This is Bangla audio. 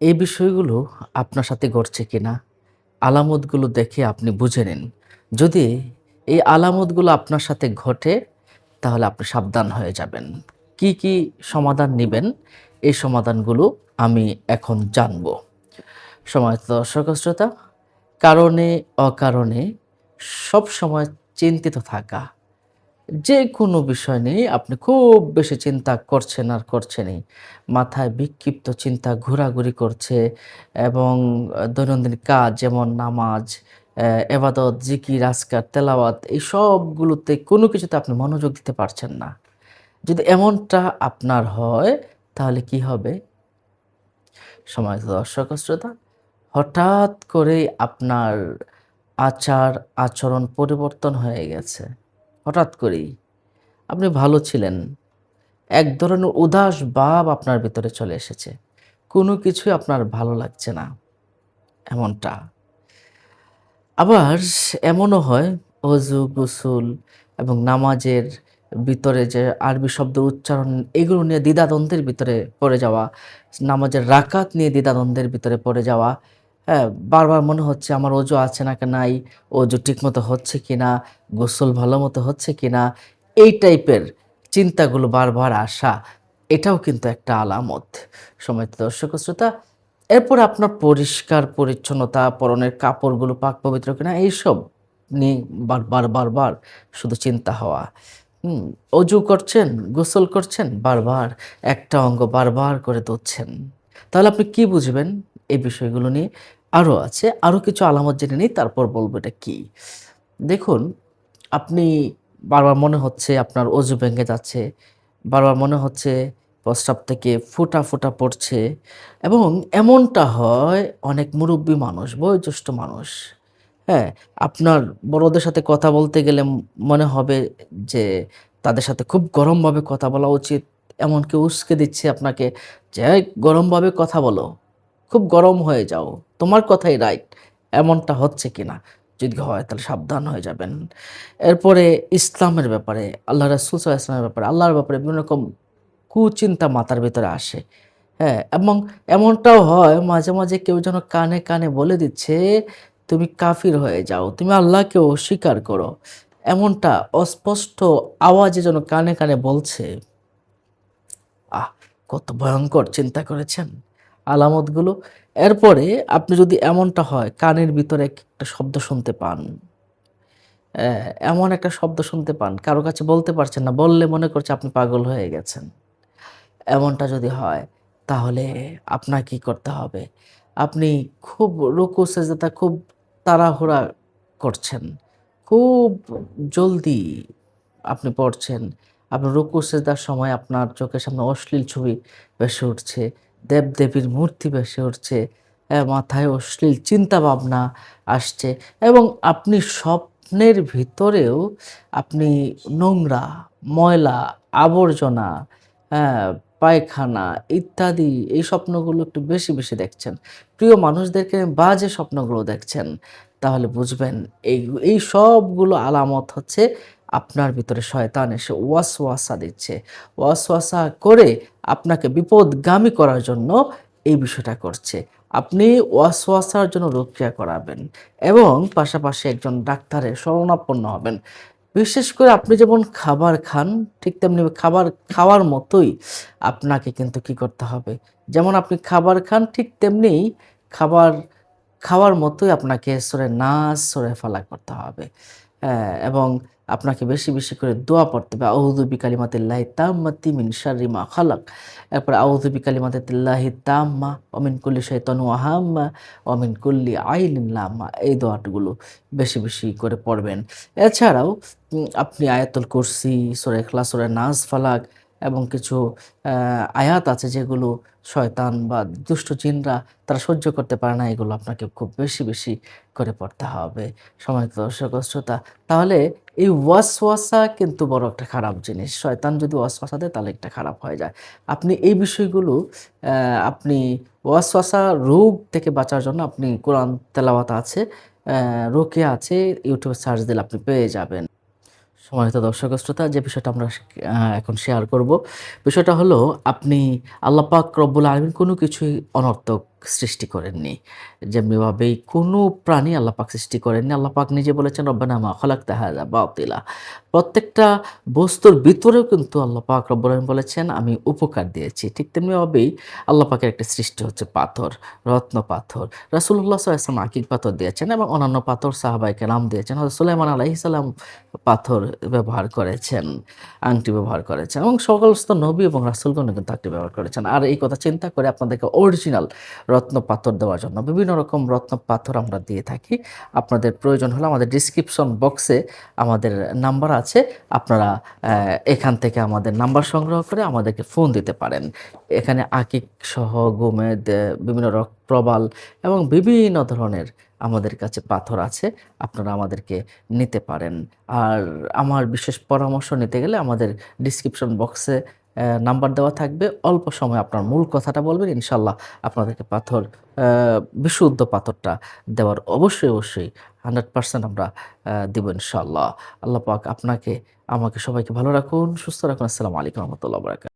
এই বিষয়গুলো আপনার সাথে ঘটছে কিনা? আলামতগুলো দেখে আপনি বুঝে নিন। যদি এই আলামতগুলো আপনার সাথে ঘটে, তাহলে আপনি সাবধান হয়ে যাবেন। কি কি সমাধান নেবেন, এই সমাধানগুলো আমি এখন জানব। সময় দর্শক শ্রোতা, কারণে, অকারণে সব সময় চিন্তিত থাকা যে কোনো বিষয় নিয়ে আপনি খুব বেশি চিন্তা করছেন আর করছেনই। মাথায় বিক্ষিপ্ত চিন্তা, ঘোরাঘুরি করছে এবং দৈনন্দিন কাজ যেমন নামাজ এবাদত, জিকির, আজকার, তেলাওয়াত, এই সবগুলোতে কোনো কিছুতে আপনি মনোযোগ দিতে পারছেন না। যদি এমনটা আপনার হয়, তাহলে কি হবে? সময় দর্শক শ্রোতা, হঠাৎ করে আপনার আচার আচরণ পরিবর্তন হয়ে গেছে। হঠাৎ করেই। আপনি ভালো ছিলেন। এক ধরনের উদাস ভাব আপনার ভিতরে চলে এসেছে। কোনো কিছুই আপনার ভালো লাগছে না। এমনটা। আবার এমনও হয়, অজু, গোসল এবং নামাজের ভিতরে যে আরবি শব্দ উচ্চারণ, এগুলো নিয়ে দ্বিধাদ্বন্দ্বের ভিতরে পড়ে যাওয়া, নামাজের রাকাত নিয়ে দ্বিধাদ্বন্দ্বের ভিতরে পড়ে যাওয়া হ্যাঁ বারবার মনে হচ্ছে আমার ওজো আছে না নাই অজু ঠিকমতো হচ্ছে কি না গোসল ভালো মতো হচ্ছে কি না এই টাইপের চিন্তাগুলো বারবার আসা, এটাও কিন্তু একটা আলামত। সময় দর্শক শ্রোতা, এরপর আপনার পরিষ্কার পরিচ্ছন্নতা, পরনের কাপড়গুলো পাক পবিত্র কিনা, এইসব নিয়ে বারবার বারবার শুধু চিন্তা হওয়া। অজু করছেন, গোসল করছেন, বারবার একটা অঙ্গ বারবার করে ধুচ্ছেন তাহলে আপনি কি বুঝবেন এই বিষয়গুলো নিয়ে? আরও আছে। আরও কিছু আলামত জেনে নিই তারপর বলব এটা কি। দেখুন আপনি বারবার মনে হচ্ছে আপনার অজু ভেঙে যাচ্ছে বারবার মনে হচ্ছে প্রস্রাব থেকে ফোঁটা ফোটা পড়ছে এবং এমনটা হয় অনেক মুরব্বী মানুষ বয়োজ্যেষ্ঠ মানুষ। হ্যাঁ আপনার বড়দের সাথে কথা বলতে গেলে মনে হবে যে তাদের সাথে খুব গরমভাবে কথা বলা উচিত এমনকি উস্কে দিচ্ছে আপনাকে যে "এই, গরমভাবে কথা বলো। খুব গরম হয়ে যাও। তোমার কথাই রাইট এমনটা হচ্ছে কি না যদি হয়, তাহলে সাবধান হয়ে যাবেন। এরপরে ইসলামের ব্যাপারে, আল্লাহ রাসুল ইসলামের ব্যাপারে, আল্লাহর ব্যাপারে বিভিন্ন রকম কুচিন্তা মাথার ভিতরে আসে। হ্যাঁ এবং এমনটাও হয়, মাঝে মাঝে কেউ যেন কানে কানে বলে দিচ্ছে, তুমি কাফির হয়ে যাও, তুমি আল্লাহকে অস্বীকার করো। এমনটা অস্পষ্ট আওয়াজে যেন কানে কানে বলছে। আহ, কত ভয়ঙ্কর চিন্তা করেছেন। আলামতগুলো। এরপরে আপনি যদি এমনটা হয়, কানের ভিতরে একটা শব্দ শুনতে পান। এমন একটা শব্দ শুনতে পান, কারও কাছে বলতে পারছেন না, বললে মনে করছে আপনি পাগল হয়ে গেছেন। এমনটা যদি হয়, তাহলে আপনার কি করতে হবে? আপনি খুব রুকু সেজদাটা খুব তাড়াহুড়া করছেন। খুব জলদি আপনি পড়ছেন। আপনার রুকু, সেজদার সময় আপনার চোখের সামনে অশ্লীল ছবি ভেসে উঠছে। দেবদেবীর মূর্তি ভেসে উঠছে মাথায় অশ্লীল চিন্তা ভাবনা আসছে এবং আপনি স্বপ্নের ভিতরেও আপনি নোংরা, ময়লা, আবর্জনা পায়খানা ইত্যাদি এই স্বপ্নগুলো একটু বেশি বেশি দেখছেন। প্রিয় মানুষদেরকে বাজে স্বপ্নগুলো দেখছেন, তাহলে বুঝবেন এই এই সবগুলো আলামত হচ্ছে আপনার ভিতরে শয়তান এসে ওয়াসওয়াসা দিচ্ছে। ওয়াসওয়াসা করে আপনাকে বিপদগামী করার জন্য এই বিষয়টা করছে। আপনি ওয়াসওয়াসার জন্য রক্ষা করাবেন এবং পাশাপাশি একজন ডাক্তারের শরণাপন্ন হবেন। বিশেষ করে আপনি যেমন খাবার খান ঠিক তেমনি খাবার খাওয়ার মতোই আপনাকে কিন্তু কি করতে হবে? যেমন আপনি খাবার খান ঠিক তেমনি খাবার খাওয়ার মতোই আপনাকে সরে নাচ সরে ফালা করতে হবে। হ্যাঁ, এবং আপনাকে বেশি বেশি করে দোয়া পড়তে হবে। আউদুবি কালিমাতিল্লাহি তাম্মাতি মিন শারিমা খালাক। এরপর আউদুবি কালিমাতিল্লাহি তাম্মা অমিন কুল্লি শাইতানিন আহাম্মা অমিন মিন কুল্লি আইনিন লাম্মা। এই দোয়াটগুলো বেশি বেশি করে পড়বেন। এছাড়াও আপনি আয়াতুল কুরসি, সোরে খলা সোরে নাজ ফালাক এবং কিছু আয়াত আছে যেগুলো শয়তান বা দুষ্ট জিনরা তারা সহ্য করতে পারে না, এগুলো আপনাকে খুব বেশি বেশি করে পড়তে হবে। সময়ত দর্শক শ্রোতা, তাহলে এই ওয়াসওয়াসা কিন্তু বড় একটা খারাপ জিনিস। শয়তান যদি ওয়াসওয়াসা দেয়, তাহলে একটা খারাপ হয়ে যায়। আপনি এই বিষয়গুলো আপনি ওয়াসওয়াসা রোগ থেকে বাঁচার জন্য আপনি কোরআন তেলাওয়াত আছে রোকে আছে, ইউটিউবে সার্চ দিলে আপনি পেয়ে যাবেন। সম্মানিত দর্শক শ্রোতা, যে বিষয়টা আমরা এখন শেয়ার করব, বিষয়টা হলো আপনি আল্লাপাক রব্বুল আলমিন কোনো কিছুই অনর্থক সৃষ্টি করেননি। যেমনিভাবেই কোনো প্রাণী আল্লাহ পাক সৃষ্টি করেননি। আল্লাহ পাক নিজে বলেছেন, রব্বানা মা খলাক তাহাজা বাতিলা। প্রত্যেকটা বস্তুর ভিতরেও কিন্তু আল্লাহ পাক রব্বুল বলেছেন, আমি উপকার দিয়েছি। ঠিক তেমনিভাবেই আল্লাহ পাকের একটা সৃষ্টি হচ্ছে পাথর, রত্ন পাথর। রাসুল্লাহ সাল্লাম আকিক পাথর দিয়েছেন এবং অন্যান্য পাথর সাহাবাইকে নাম দিয়েছেন। হয়তো সুলাইমান আলাইসাল্লাম পাথর ব্যবহার করেছেন, আংটি ব্যবহার করেছেন এবং সকলস্থ নবী এবং রাসুলগণ কিন্তু আংটি ব্যবহার করেছেন। আর এই কথা চিন্তা করে আপনাদেরকে অরিজিনাল রত্ন পাথর দেওয়ার জন্য। বিভিন্ন রকম রত্ন পাথর আমরা দিয়ে থাকি। আপনাদের প্রয়োজন হলে আমাদের ডিসক্রিপশন বক্সে আমাদের নাম্বার আছে। আপনারা এখান থেকে আমাদের নাম্বার সংগ্রহ করে আমাদেরকে ফোন দিতে পারেন। এখানে আকিক সহ, গোমেদ বিভিন্ন রক, প্রবাল এবং বিভিন্ন ধরনের আমাদের কাছে পাথর আছে। আপনারা আমাদেরকে নিতে পারেন। আর আমার বিশেষ পরামর্শ নিতে গেলে আমাদের ডিসক্রিপশন বক্সে নাম্বার দেওয়া থাকবে। অল্প সময় আপনার মূল কথাটা বলবেন, ইনশাল্লাহ আপনাদেরকে পাথর বিশুদ্ধ পাথরটা দেওয়ার অবশ্যই অবশ্যই হান্ড্রেড পার্সেন্ট আমরা দেব ইনশাল্লাহ। আল্লাহ পাক আপনাকে, আমাকে সবাইকে ভালো রাখুন, সুস্থ রাখুন। আসসালামু আলাইকুম রহমতুল্লাহ বরাকাত